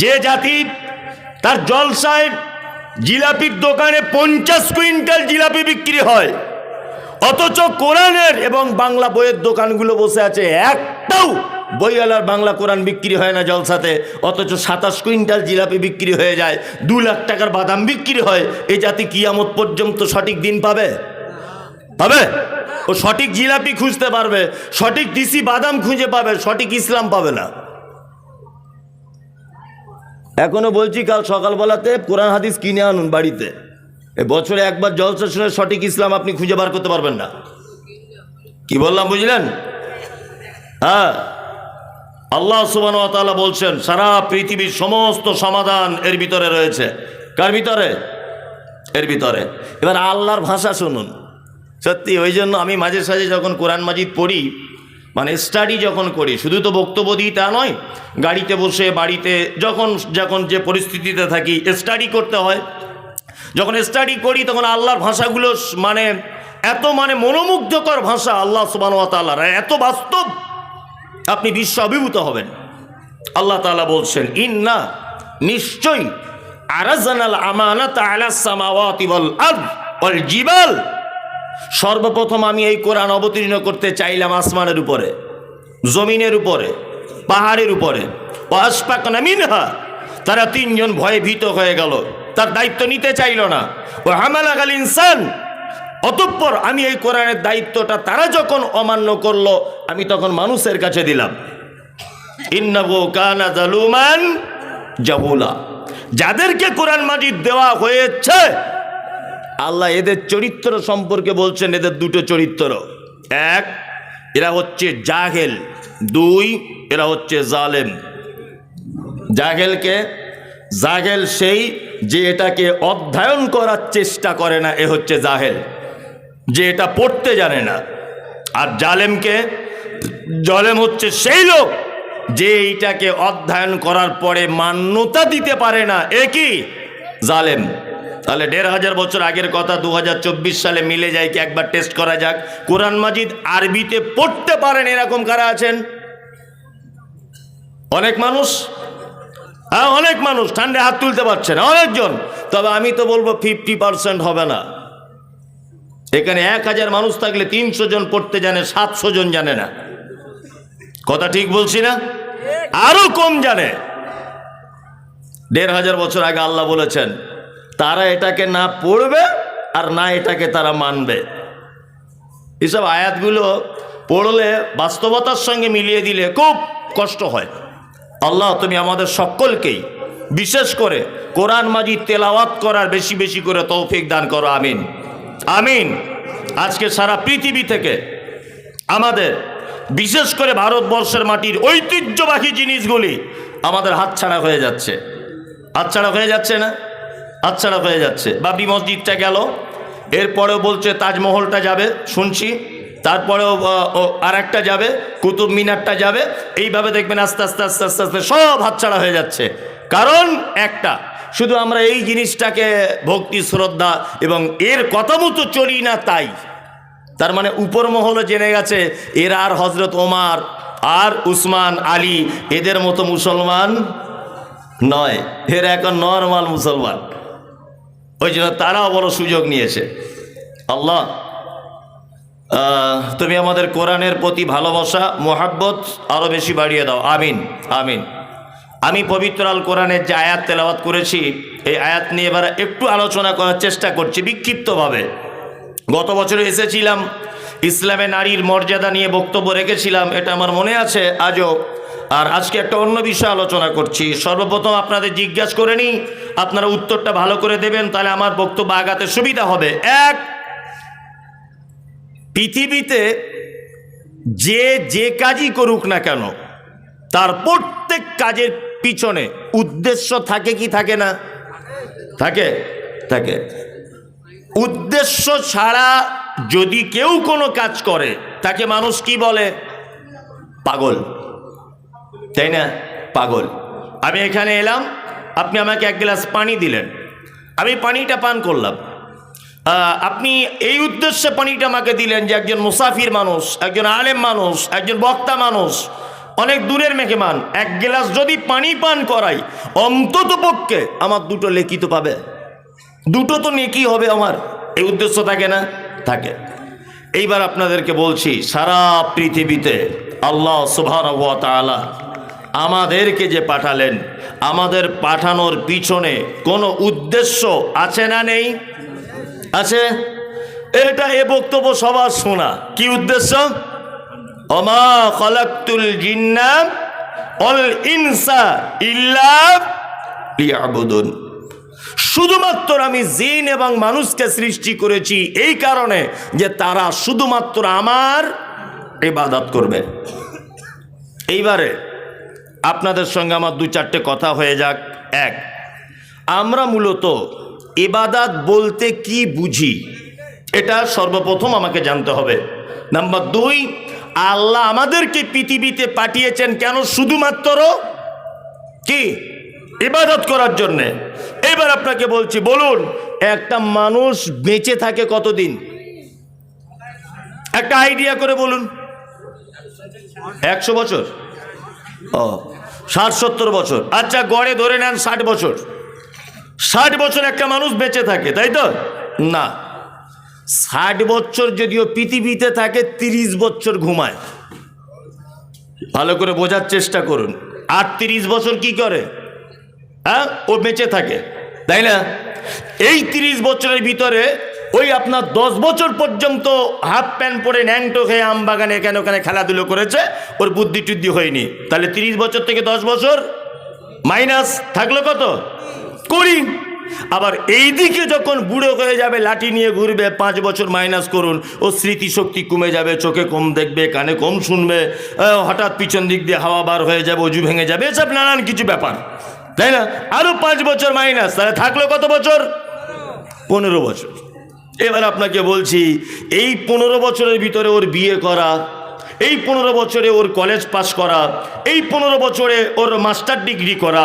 যে জাতি তার জলসায় জিলাপির দোকানে পঞ্চাশ কুইন্টাল জিলাপি বিক্রি হয়, অথচ কোরআনের এবং বাংলা বইয়ের দোকানগুলো বসে আছে, একটাও বইওয়ালার বাংলা কোরআন বিক্রি হয় না জলসাতে, অথচ সাতাশ কুইন্টাল জিলাপি বিক্রি হয়ে যায়, দু লাখ টাকার বাদাম বিক্রি হয় এই জাতি কিয়ামত পর্যন্ত সঠিক দিন পাবে? পাবে? ও সঠিক জিলাপি খুঁজতে পারবে, সঠিক দিসি বাদাম খুঁজে পাবে, সঠিক ইসলাম পাবে না। এখনও বলছি কাল সকালবেলাতে কোরআন হাদিস কিনে আনুন বাড়িতে। এ বছরে একবার জলসা সঠিক ইসলাম আপনি খুঁজে বার করতে পারবেন না। কি বললাম, বুঝলেন? হ্যাঁ। আল্লাহ সুবান বলছেন, সারা পৃথিবীর সমস্ত সমাধান এর ভিতরে রয়েছে। কার ভিতরে? এর ভিতরে। এবার আল্লাহর ভাষা শুনুন। সত্যি, ওই জন্য আমি মাঝে সাঝে যখন কোরআন মাজিদ পড়ি মানে স্টাডি যখন করি, শুধু তো বক্তব্য দিই তা নয়, গাড়িতে বসে, বাড়িতে, যখন যখন যে পরিস্থিতিতে থাকি স্টাডি করতে হয়। যখন স্টাডি করি, তখন আল্লাহর ভাষাগুলো মানে এত মানে মনোমুগ্ধকর ভাষা আল্লাহ তাল্লাহ এত বাস্তব। আপনি বিশ্ব অভিভূত হবেন। আল্লাহ তাআলা বলছেন, ইন্না নিশ্চয়ই আরাজানাল আমানাত আলা সামাওয়াতি ওয়াল আরদ জিবাল সর্বপ্রথম আমি এই কোরআন অবতীর্ণ করতে চাইলাম আসমানের উপরে, জমিনের উপরে, পাহাড়ের উপরে। তারা তিনজন ভয়ে ভীত হয়ে গেল। তার দায়িত্ব নিতে চাইল না। ও হামালাগাল ইনসান, অতঃপর আমি এই কোরআনের দায়িত্বটা তারা যখন অমান্য করল, আমি তখন মানুষের কাছে দিলাম। ইন্নাবু কানা জালুমান যাদেরকে কোরআন মাজিদ দেওয়া হয়েছে আল্লাহ এদের চরিত্র সম্পর্কে বলছেন, এদের দুটো চরিত্র। এক, এরা হচ্ছে জাহেল। দুই, এরা হচ্ছে জালেম। জাহেলকে জাহেল সেই যে এটাকে অধ্যয়ন করার চেষ্টা করে না, এ হচ্ছে জাহেল। যে এটা পড়তে জানে না। আর জালেমকে জলেম হচ্ছে সেই লোক যে এইটাকে অধ্যয়ন করার পরে মান্যতা দিতে পারে না। এ কি? জালেম। তাহলে দেড় হাজার বছর আগের কথা দু হাজার চব্বিশ সালে মিলে যায় কি একবার টেস্ট করা যাক। কোরআন মাজিদ আরবিতে পড়তে পারেন এরকম কারা আছেন? অনেক মানুষ? হ্যাঁ অনেক মানুষ। ঠান্ডায় হাত তুলতে পারছে না। অনেকজন। তবে আমি তো বলব ফিফটি পার্সেন্ট হবে না। এখানে এক হাজার মানুষ থাকলে তিনশো জন পড়তে জানে, সাতশো জন জানে না। কথা ঠিক বলছি না? আরও কম জানে। দেড় হাজার বছর আগে আল্লাহ বলেছেন তারা এটাকে না পড়বে আর না এটাকে তারা মানবে। এসব আয়াতগুলো পড়লে বাস্তবতার সঙ্গে মিলিয়ে দিলে খুব কষ্ট হয়। আল্লাহ, তুমি আমাদের সকলকেই, বিশেষ করে কোরআন মাজিদ তেলাওয়াত করার বেশি বেশি করে তৌফিক দান করো, আমিন। আমিন। আজকে সারা পৃথিবী থেকে আমাদের, বিশেষ করে ভারতবর্ষের মাটির ঐতিহ্যবাহী জিনিসগুলি আমাদের হাতছাড়া হয়ে যাচ্ছে। হাতছাড়া হয়ে যাচ্ছে না? হাতছাড়া হয়ে যাচ্ছে। বাবরি মসজিদটা গেল। এরপরেও বলছে, তাজমহলটা যাবে, শুনছি। তারপরেও আর একটা যাবে, কুতুব মিনারটা যাবে। এইভাবে দেখবেন আস্তে আস্তে আস্তে আস্তে আস্তে সব হাতছাড়া হয়ে যাচ্ছে। কারণ একটা, শুধু আমরা এই জিনিসটাকে ভক্তি, শ্রদ্ধা এবং এর কথা মতো চলি না তাই। তার মানে উপর মহলও জেনে গেছে, এরা আর হজরত ওমার, আর উসমান, আলী, এদের মতো মুসলমান নয়। এরা এখন নর্মাল মুসলমান। ওই জন্য তারাও বড় সুযোগ নিয়েছে। আল্লাহ তুমি আমাদের কোরআনের প্রতি ভালোবাসা, মোহাব্বত আরও বেশি বাড়িয়ে দাও। আমিন আমিন। আমি পবিত্র আল কোরআনের যে আয়াত তেলাওয়াত করেছি, এই আয়াত নিয়ে এবার একটু আলোচনা করার চেষ্টা করছি বিক্ষিপ্তভাবে। গত বছরে এসেছিলাম, ইসলামে নারীর মর্যাদা নিয়ে বক্তব্য রেখেছিলাম, এটা আমার মনে আছে, আজও আর আজকে একটা অন্য বিষয় আলোচনা করছি। সর্বপ্রথম আপনাদের জিজ্ঞাসা করে নিই, আপনারা উত্তরটা ভালো করে দেবেন, তাহলে আমার বক্তব্য আগাতে সুবিধা হবে। এক, পৃথিবীতে যে যে কাজই করুক না কেন, তার প্রত্যেক কাজের পিছনে উদ্দেশ্য থাকে কি থাকে না? থাকে থাকে। উদ্দেশ্য ছাড়া যদি কেউ কোনো কাজ করে, তাকে মানুষ কি বলে? পাগল। তাই না? পাগল। আমি এখানে এলাম, আপনি আমাকে এক গ্লাস পানি দিলেন। আমি পানিটা পান করলাম। আপনি এই উদ্দেশ্যে পানিটা আমাকে দিলেন যে একজন মুসাফির মানুষ, একজন আলেম মানুষ, একজন বক্তা মানুষ, অনেক দূরের মেহমান, এক গ্লাস যদি পানি পান করাই, অন্তত পক্ষে আমার দুটো লেকি তো পাবে। দুটো তো নেকি হবে আমার। এই উদ্দেশ্য থাকে না? থাকে। এইবার আপনাদেরকে বলছি, সারা পৃথিবীতে আল্লাহ সুবহান আমাদেরকে যে পাঠালেন, আমাদের পাঠানোর পিছনে কোনো উদ্দেশ্য আছে না নেই? আছে? এটা এ বক্তব্য সবার শোনা। কি উদ্দেশ্য? অমা খলাক্তুল জিন্না অল ইনসা শুধুমাত্র আমি জিন এবং মানুষকে সৃষ্টি করেছি এই কারণে যে তারা শুধুমাত্র আমার ইবাদত করবে। এইবারে আপনাদের সঙ্গে আমার দু চারটে কথা হয়ে যাক। এক, আমরা মূলত ইবাদাত বলতে কি বুঝি? এটা সর্বপ্রথম আমাকে জানতে হবে। নাম্বার দুই, আল্লাহ আমাদেরকে পৃথিবীতে পাঠিয়েছেন কেন শুধুমাত্র কি? ইবাদত করার জন্যে। এবার আপনাকে বলছি, বলুন, একটা মানুষ বেঁচে থাকে কতদিন? একটা আইডিয়া করে বলুন। একশো বছর? ও, ষাট, সত্তর বছর। আচ্ছা গড়ে ধরে নেন ষাট বছর। ষাট বছর একটা মানুষ বেঁচে থাকে, তাই তো? না। ষাট বছর যদিও পৃথিবীতে থাকে, তিরিশ বছর ঘুমায়। ভালো করে বোঝার চেষ্টা করুন। আর তিরিশ বছর কি করে? হ্যাঁ ও বেঁচে থাকে, তাই না? এই তিরিশ বছরের ভিতরে ওই আপনার দশ বছর পর্যন্ত হাফ প্যান্ট পরে ন্যাংটো খেয়ে আম বাগানে এখানে ওখানে খেলাধুলো করেছে? ওর বুদ্ধি টুদ্ধি হয়নি। তাহলে তিরিশ বছর থেকে দশ বছর? মাইনাস থাকল কত? কুড়ি। আবার এই দিকে যখন বুড়ো হয়ে যাবে, লাঠি নিয়ে ঘুরবে, পাঁচ বছর মাইনাস করুন, ও স্মৃতিশক্তি কমে যাবে, চোখে কম দেখবে, কানে কম শুনবে হঠাৎ পিছন দিক দিয়ে হাওয়া বার হয়ে যাবে, অজু ভেঙে যাবে, এসব নানান কিছু ব্যাপার। তাই না? আরও পাঁচ বছর মাইনাস, তাহলে থাকল কত বছর? পনেরো বছর। এবার আপনাকে বলছি, এই পনেরো বছরের ভিতরে ওর বিয়ে করা, এই পনেরো বছরে ওর কলেজ পাস করা, এই পনেরো বছরে ওর মাস্টার ডিগ্রি করা,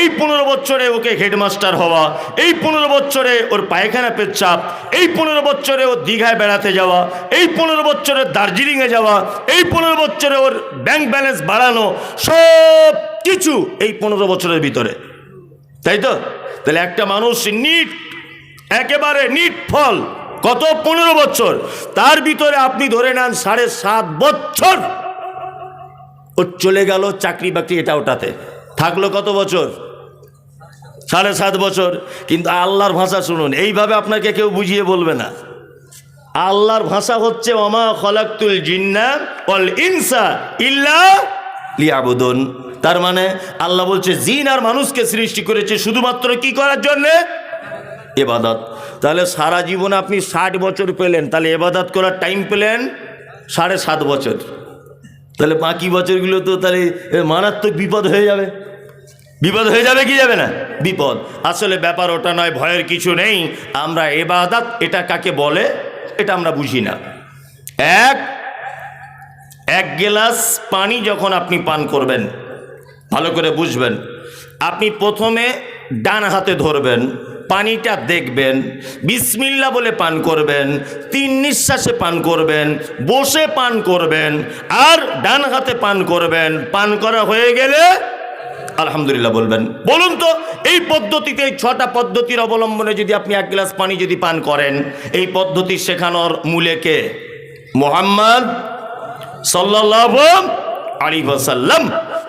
এই পনেরো বছরে ওকে হেডমাস্টার হওয়া, এই পনেরো বছরে ওর পায়খানা পেচ্ছাপ এই পনেরো বছরে ওর দীঘায় বেড়াতে যাওয়া, এই পনেরো বছরে দার্জিলিংয়ে যাওয়া, এই পনেরো বছরে ওর ব্যাংক ব্যালেন্স বাড়ানো, সব কিছু এই পনেরো বছরের ভিতরে। তাই তো? তাহলে একটা মানুষ নিট একেবারে নিট ফল। কত? পনেরো বছর। তার ভিতরে আপনি ধরে নেন সাড়ে সাত বছর। ও চলে গেল চাকরি বাকরি এটা ওটাতে। থাকল কত বছর? সাড়ে সাত বছর। কিন্তু আল্লাহর ভাষা শুনুন, এইভাবে আপনাকে কেউ বুঝিয়ে বলবে না। আল্লাহর ভাষা হচ্ছে অমা খলাক্তুল জিন্না অল ইনসা ইল্লা তার মানে আল্লাহ বলছে, জিন আর মানুষকে সৃষ্টি করেছে শুধুমাত্র কি করার জন্যে? এবাদত। তাহলে সারা জীবন আপনি ষাট বছর পেলেন, তাহলে এবাদত করার টাইম পেলেন সাড়ে সাত বছর। তাহলে বাকি বছরগুলো তো তাহলে মারাত্মক বিপদ হয়ে যাবে। বিপদ হয়ে যাবে কি যাবে না? বিপদ। আসলে ব্যাপার ওটা নয়, ভয়ের কিছু নেই। আমরা এবাদাত, এটা কাকে বলে? এটা আমরা বুঝি না। এক এক গেলাস পানি যখন আপনি পান করবেন, ভালো করে বুঝবেন। আপনি প্রথমে ডান হাতে ধরবেন। পানিটা দেখবেন, বিসমিল্লা বলে পান করবেন, তিন নিঃশ্বাসে পান করবেন, বসে পান করবেন, আর ডান হাতে পান করবেন। পান করা হয়ে গেলে আলহামদুলিল্লাহ বলবেন। বলুন তো, এই পদ্ধতিতে, এই ছটা পদ্ধতির অবলম্বনে যদি আপনি এক গ্লাস পানি যদি পান করেন, এই পদ্ধতি শেখানোর মূলে কে? মোহাম্মদ সাল্লাল্লাহু আলী ওয়াসাল্লাম।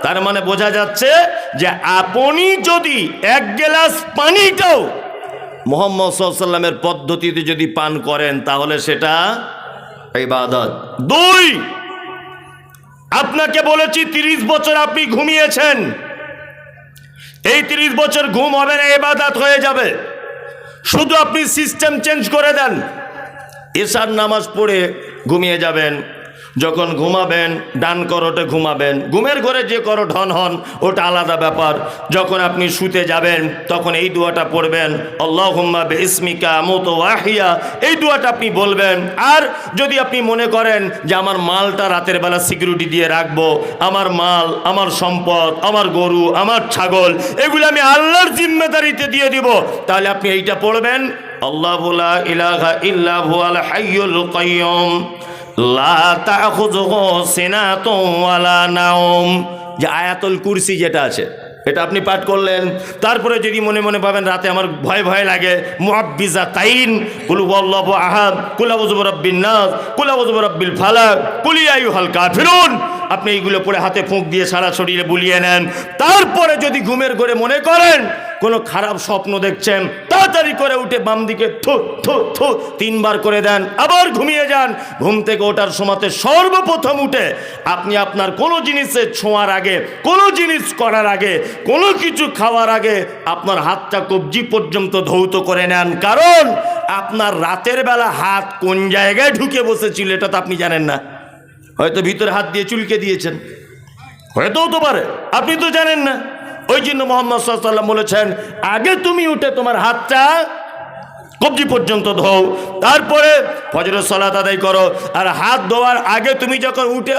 তার মানে বোঝা যাচ্ছে যে আপনি যদি এক গ্লাস পানিটাও মোহাম্মদ সাল্লামের পদ্ধতিতে যদি পান করেন, তাহলে সেটা ইবাদত। দুই, আপনাকে বলেছি তিরিশ বছর আপনি ঘুমিয়েছেন। এই তিরিশ বছর ঘুম হবে না এবাদাত হয়ে যাবে। শুধু আপনি সিস্টেম চেঞ্জ করে দেন। এশার নামাজ পড়ে ঘুমিয়ে যাবেন। যখন ঘুমাবেন, ডান করোটে ঘুমাবেন, ঘুমের ঘরে যে করো ঢন হন, ওটা আলাদা ব্যাপার। যখন আপনি শুতে যাবেন, তখন এই দুয়াটা পড়বেন আল্লাহ হুম্মা বে ইসমিকা মতো ওয়াহিয়া এই দুয়াটা আপনি বলবেন। আর যদি আপনি মনে করেন যে আমার মালটা রাতের বেলা সিকিউরিটি দিয়ে রাখব, আমার মাল, আমার সম্পদ, আমার গরু, আমার ছাগল, এগুলো আমি আল্লাহর জিম্মেদারিতে দিয়ে দিব, তাহলে আপনি এইটা পড়বেন, আল্লাহ ইলাহা ইল্লাহ আল হাইয়ুল নাওম। যে আয়াতুল কুরসি যেটা আছে, এটা আপনি পাঠ করলেন। তারপরে যদি মনে মনে পাবেন রাতে আমার ভয় ভয় লাগে তাইন নাস আইয়ুহাল আপনি এইগুলো পরে হাতে ফুঁক দিয়ে সারা শরীরে বুলিয়ে নেন। তারপরে যদি ঘুমের ঘরে মনে করেন কোনো খারাপ স্বপ্ন দেখছেন, তাড়াতাড়ি করে উঠে বাম দিকে থু থু থু, তিনবার করে দেন, আবার ঘুমিয়ে যান। ঘুম থেকে ওঠার সময়তে সর্বপ্রথম উঠে আপনি আপনার কোনো জিনিসের ছোঁয়ার আগে, কোনো জিনিস করার আগে, কোনো কিছু খাওয়ার আগে আপনার হাতটা কবজি পর্যন্ত ধৌত করে নেন। কারণ আপনার রাতের বেলা হাত কোন জায়গায় ঢুকে বসেছিল এটা তো আপনি জানেন না। হয়তো ভিতরে হাত দিয়ে চুলকে দিয়েছেন। হয়তো হতে পারে। আপনি তো জানেন না। ওই জন্য মোহাম্মদ সাল্লাম বলেছেন, আগে তুমি উঠে তোমার হাতটা কবজি পর্যন্ত ধোও, তারপরে ফজরের সলাত আদায় করো, আর হাত ধোয়ার আগে তুমি যখন উঠে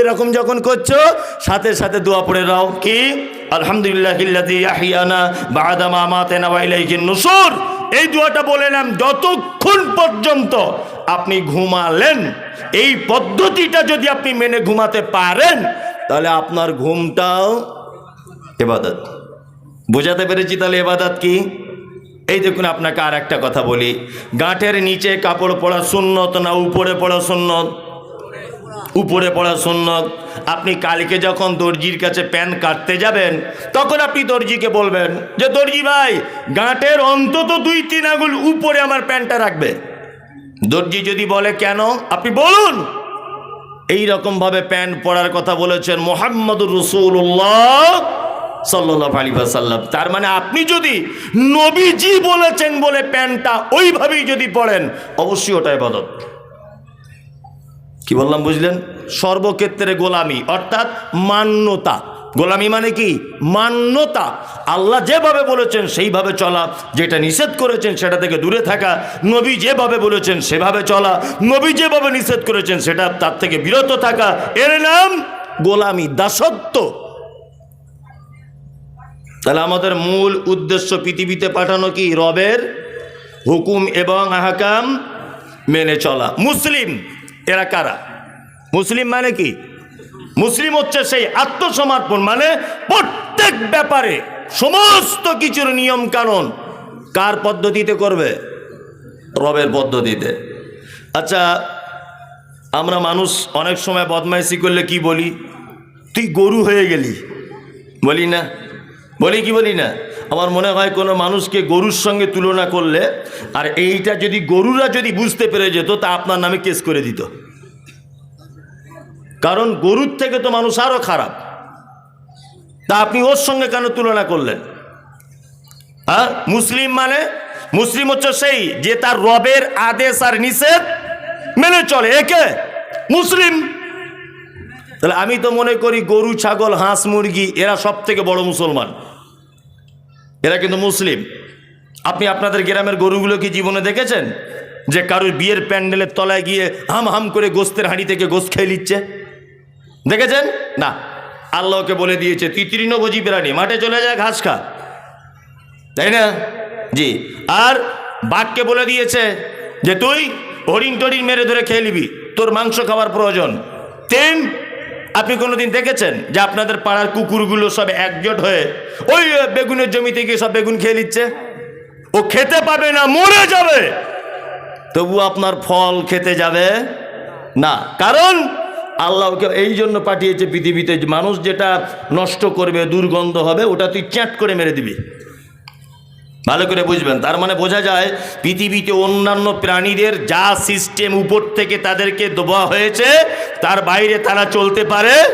এরকম যখন করছ, সাথে সাথে দোয়া পড়ে নাও। কি? আলহামদুলিল্লাহ এই দোয়াটা বলেলাম যতক্ষণ পর্যন্ত আপনি ঘুমালেন, এই পদ্ধতিটা যদি আপনি মেনে ঘুমাতে পারেন, তাহলে আপনার ঘুমটাও এবাদত। বোঝাতে পেরেছি তাহলে এবাদত কি? এই দেখুন, আপনাকে আর একটা কথা বলি। গাঁটের নিচে কাপড় পরা সুন্নত না উপরে পড়া সুন্নত? উপরে পড়া সুন্নত। আপনি কালকে যখন দর্জির কাছে প্যান কাটতে যাবেন, তখন আপনি দর্জিকে বলবেন যে, দর্জি ভাই, গাঁটের অন্তত দুই, তিন আঙুল উপরে আমার প্যান্টটা রাখবে। দর্জি যদি বলে, কেন? আপনি বলুন। এই রকম ভাবে প্যান্ট পরার কথা বলেছেন মোহাম্মদুর রসুল্লাহ সাল্লাহ আলী সাল্লাম তার মানে আপনি যদি নবীজি বলেছেন বলে প্যান্টটা ওইভাবেই যদি পড়েন অবশ্যই ওটা এবাদত কি বললাম, বুঝলেন? সর্বক্ষেত্রে গোলামি, অর্থাৎ মান্যতা। গোলামি মানে কি? মান্যতা। আল্লাহ যেভাবে বলেছেন সেইভাবে চলা, যেটা নিষেধ করেছেন সেটা থেকে দূরে থাকা। নবী যেভাবে বলেছেন সেভাবে চলা। নবী যেভাবে নিষেধ করেছেন সেটা তার থেকে বিরত থাকা। এর নাম গোলামি, দাসত্ব। তাহলে আমাদের মূল উদ্দেশ্য পৃথিবীতে পাঠানো কি? রবের হুকুম এবং আহকাম মেনে চলা। মুসলিম, এরা কারা? মুসলিম মানে কি? মুসলিম হচ্ছে সেই আত্মসমর্পণ মানে প্রত্যেক ব্যাপারে সমস্ত কিছুর নিয়ম কানুন কার পদ্ধতিতে করবে? রবের পদ্ধতিতে। আচ্ছা আমরা মানুষ অনেক সময় বদমাইশি করলে কি বলি? তুই গরু হয়ে গেলি। বলি না? বলি কি বলি না? আমার মনে হয় কোনো মানুষকে গরুর সঙ্গে তুলনা করলে, আর এইটা যদি গরুরা যদি বুঝতে পেরে যেত, তা আপনার নামে কেস করে দিত। কারণ গরুর থেকে তো মানুষ আরও খারাপ। তা আপনি ওর সঙ্গে কেন তুলনা করলেন? হ্যাঁ? মুসলিম মানে? মুসলিম হচ্ছে সেই যে তার রবের আদেশ আর নিষেধ মেনে চলে। একে? মুসলিম। তাহলে আমি তো মনে করি গরু, ছাগল, হাঁস, মুরগি, এরা সব থেকে বড় মুসলমান। এরা কিন্তু মুসলিম। আপনি আপনাদের গ্রামের গরুগুলো কি জীবনে দেখেছেন? যে কারোর বিয়ের প্যান্ডেলের তলায় গিয়ে হাম হাম করে গোস্তের হাঁড়ি থেকে গোস্ত খেয়ে নিচ্ছে? দেখেছেন? না। আল্লাহকে বলে দিয়েছে, তুই তৃণভোজী প্রাণী, মাঠে চলে যায় ঘাস খা। তাই না? জি। আর বাঘকে বলে দিয়েছে যে, তুই হরিণ টরিং মেরে ধরে খেয়ে নিবি, তোর মাংস খাওয়ার প্রয়োজন। তিন আপনি কোনোদিন দেখেছেন যে আপনাদের পাড়ার কুকুরগুলো সব একজোট হয়ে ওই বেগুনের জমিতে গিয়ে সব বেগুন খেয়ে নিচ্ছে? ও খেতে পাবে না, মরে যাবে। তবু আপনার ফল খেতে যাবে না। কারণ আল্লাহকে এই জন্য পাঠিয়েছে পৃথিবীতে, মানুষ যেটা নষ্ট করবে, দুর্গন্ধ হবে, ওটা তুই চ্যাট করে মেরে দিবি। ভালো করে বুঝবেন। তার মানে বোঝা যায়, পৃথিবীতে অন্যান্য প্রাণীদের যা সিস্টেম উপর থেকে তাদেরকে দেওয়া হয়েছে, তার বাইরে তারা চলতে পারে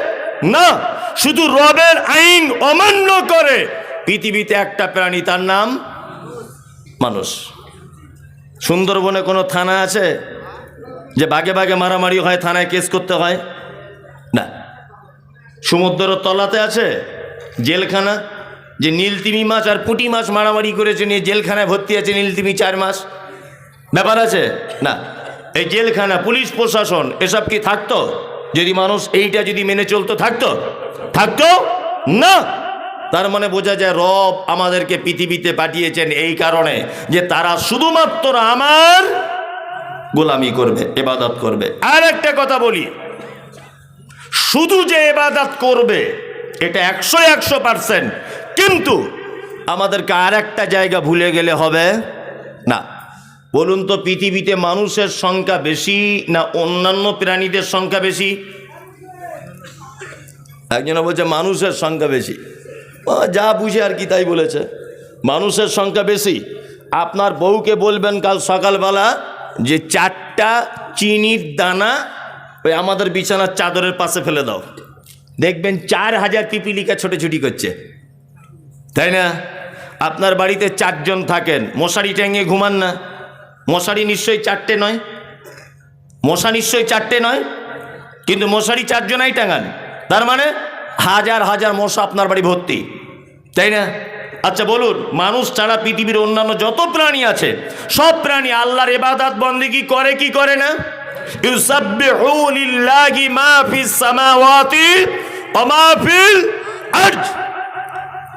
না। শুধু রবের আইন অমান্য করে। পৃথিবীতে একটা প্রাণী, তার নাম মানুষ। সুন্দরবনে কোনো থানা আছে যে বাগে বাগে মারামারি হয়, থানায় কেস করতে হয়? না। সমুদ্রের তলাতে আছে? জেলখানা? যে নীলতিমি মাছ আর পুঁটি মাছ মারামারি করেছে, নিয়ে জেলখানায় ভর্তি আছে নীলতিমি চার মাস। ব্যাপার আছে? না। এই জেলখানা, পুলিশ প্রশাসন, এসব কি থাকতো? যদি মানুষ এইটা যদি মেনে চলতো, থাকতো? থাকতো? না। তার মানে বোঝা যায় রব আমাদেরকে পৃথিবীতে পাঠিয়েছেন এই কারণে যে তারা শুধুমাত্র আমার গোলামি করবে, এবাদত করবে। আর একটা কথা বলি। শুধু যে এবাদত করবে, এটা একশো একশো পার্সেন্ট কিন্তু আমাদেরকে আর একটা জায়গা ভুলে গেলে হবে না। বলুন তো, পৃথিবীতে মানুষের সংখ্যা বেশি না অন্যান্য প্রাণীদের সংখ্যা বেশি? একজনে বলছে, মানুষের সংখ্যা বেশি। যা বুঝে আর কি তাই বলেছে। মানুষের সংখ্যা বেশি। আপনার বউকে বলবেন কাল সকালবেলা যে চারটা চিনির দানা ওই আমাদের বিছানার চাদরের পাশে ফেলে দাও। দেখবেন চার হাজার পিপিলিকা ছোটাছুটি করছে। তাই না? আপনার বাড়িতে চারজন থাকেন। মশারি ট্যাঙে ঘুমান না। মশারি নিশ্চয়ই চারটে নয়। মশা নিশ্চয়ই চারটে নয়। কিন্তু মশারি চারজনাই টাঙান। তার মানে হাজার হাজার মশা আপনার বাড়ি ভর্তি। তাই না? আচ্ছা বলুন, মানুষ ছাড়া পৃথিবীর অন্যান্য যত প্রাণী আছে, সব প্রাণী আল্লাহর এবাদাত কি করে কি করে না? ইউসাব্বিহু লিল্লাহি মা সামাওয়াতি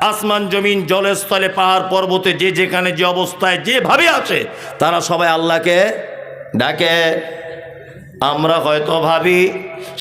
আসমান, জমিন, জলস্থলে, পাহাড়, পর্বতে, যে যেখানে যে অবস্থায়, যেভাবে আছে, তারা সবাই আল্লাহকে ডাকে। আমরা হয়তো ভাবি